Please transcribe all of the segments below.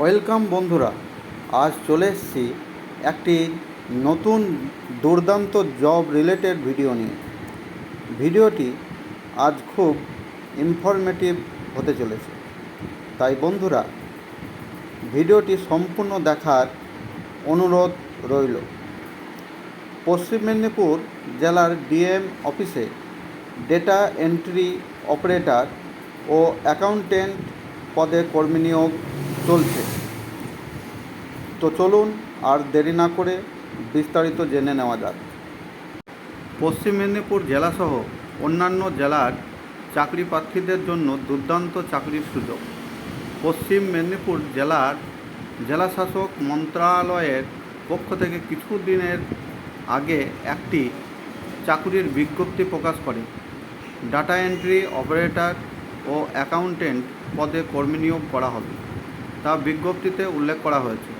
Welcome বন্ধুরা, আজ চলে এসেছি একটি নতুন দুর্দান্ত জব রিলেটেড ভিডিও নিয়ে। ভিডিওটি আজ খুব ইনফরমেটিভ হতে চলেছে। তাই বন্ধুরা, ভিডিওটি সম্পূর্ণ দেখার অনুরোধ রইল। পশ্চিম মেদিনীপুর জেলার ডিএম অফিসে ডেটা এন্ট্রি অপারেটর ও অ্যাকাউন্টেন্ট পদে কর্মী নিয়োগ চলছে। তো চলুন আর দেরি না করে বিস্তারিত জেনে নেওয়া যাক। পশ্চিম মেদিনীপুর জেলাসহ অন্যান্য জেলার চাকরি প্রার্থীদের জন্য দুর্দান্ত চাকরির সুযোগ। পশ্চিম মেদিনীপুর জেলার জেলাশাসক মন্ত্রণালয়ের পক্ষ থেকে কিছুদিনের আগে একটি চাকরির বিজ্ঞপ্তি প্রকাশ করে। ডাটা এন্ট্রি অপারেটর ও অ্যাকাউন্টেন্ট পদে কর্মী নিয়োগ করা হবে। তা বিজ্ঞপ্তিতে উল্লেখ করা হয়েছে।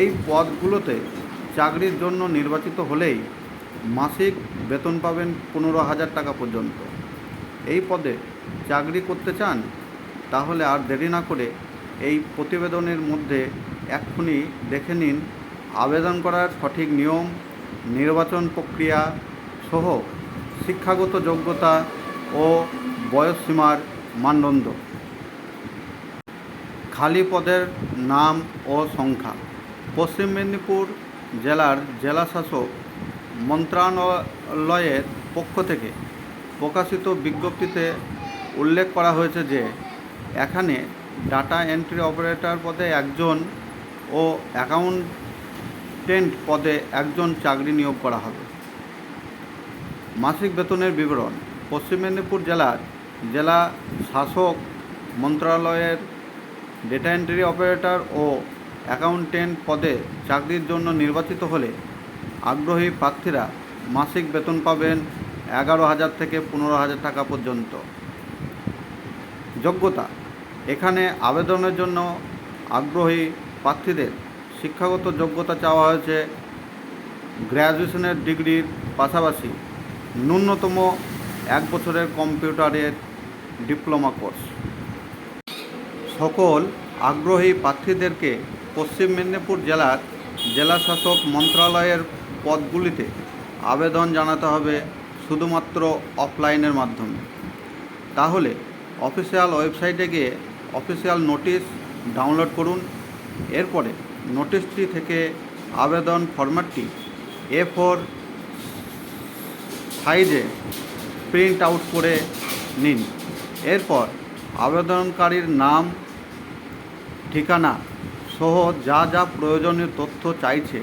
এই পদগুলোতে চাকরির জন্য নির্বাচিত হলেই মাসিক বেতন পাবেন পনেরো হাজার টাকা পর্যন্ত। এই পদে চাকরি করতে চান, তাহলে আর দেরি না করে এই প্রতিবেদনের মধ্যে এক্ষুনি দেখে নিন আবেদন করার সঠিক নিয়ম, নির্বাচন প্রক্রিয়া সহ শিক্ষাগত যোগ্যতা ও বয়সসীমার মানদণ্ড। খালি পদের নাম ও সংখ্যা। পশ্চিম মেদিনীপুর জেলার জেলাশাসক মন্ত্রণালয়ের পক্ষ থেকে প্রকাশিত বিজ্ঞপ্তিতে উল্লেখ করা হয়েছে যে, এখানে ডাটা এন্ট্রি অপারেটর পদে একজন ও অ্যাকাউন্টেন্ট পদে একজন চাকরি নিয়োগ করা হবে। মাসিক বেতনের বিবরণ, পশ্চিম মেদিনীপুর জেলার জেলা শাসক মন্ত্রণালয়ের ডেটা এন্ট্রি অপারেটর ও অ্যাকাউন্টেন্ট পদে চাকরির জন্য নির্বাচিত হলে আগ্রহী প্রার্থীরা মাসিক বেতন পাবেন এগারো হাজার থেকে পনেরো হাজার টাকা পর্যন্ত। যোগ্যতা, এখানে আবেদনের জন্য আগ্রহী প্রার্থীদের শিক্ষাগত যোগ্যতা চাওয়া হয়েছে। গ্র্যাজুয়েশনের ডিগ্রির পাশাপাশি ন্যূনতম এক বছরের কম্পিউটারের ডিপ্লোমা কোর্স। সকল আগ্রহী প্রার্থীদেরকে পশ্চিম মেদিনীপুর জেলার জেলাশাসক মন্ত্রণালয়ের পদগুলিতে আবেদন জানাতে হবে শুধুমাত্র অফলাইনের মাধ্যমে। তাহলে অফিসিয়াল ওয়েবসাইটে গিয়ে অফিসিয়াল নোটিশ ডাউনলোড করুন। এরপরে নোটিশটি থেকে আবেদন ফরম্যাটটি এ ফোর সাইজে প্রিন্ট আউট করে নিন। এরপর আবেদনকারীর নাম ঠিকানা সহ যা যা প্রয়োজনীয় তথ্য চাইছে,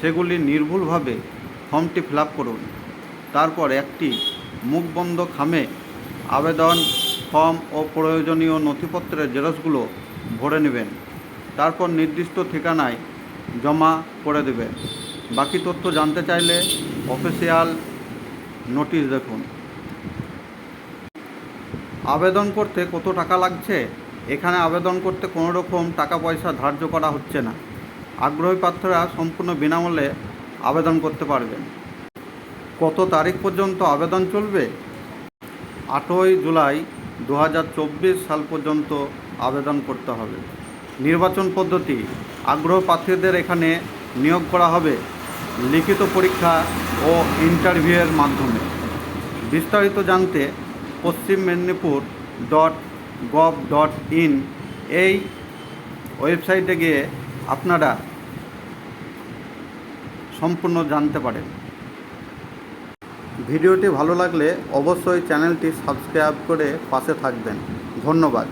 সেগুলি নির্ভুলভাবে ফর্মটি ফিল করুন। তারপর একটি মুখবন্ধ খামে আবেদন ফর্ম ও প্রয়োজনীয় নথিপত্রের জেরক্সগুলো ভরে নেবেন। তারপর নির্দিষ্ট ঠিকানায় জমা করে দেবেন। বাকি তথ্য জানতে চাইলে অফিসিয়াল নোটিশ দেখুন। আবেদন করতে কত টাকা লাগছে? এখানে আবেদন করতে কোনো রকম টাকা পয়সা ধার্য করা হচ্ছে না। আগ্রহী প্রার্থীরা সম্পূর্ণ বিনামূল্যে আবেদন করতে পারবেন। কত তারিখ পর্যন্ত আবেদন চলবে? আটই জুলাই দু হাজার চব্বিশ সাল পর্যন্ত আবেদন করতে হবে। নির্বাচন পদ্ধতি, আগ্রহ প্রার্থীদের এখানে নিয়োগ করা হবে লিখিত পরীক্ষা ও ইন্টারভিউয়ের মাধ্যমে। বিস্তারিত জানতে Paschim Medinipur dot gov dot in এই ওয়েবসাইটে গিয়ে আপনারা সম্পূর্ণ জানতে পারেন। ভিডিওটি ভালো লাগলে অবশ্যই চ্যানেলটি সাবস্ক্রাইব করে পাশে থাকবেন। ধন্যবাদ।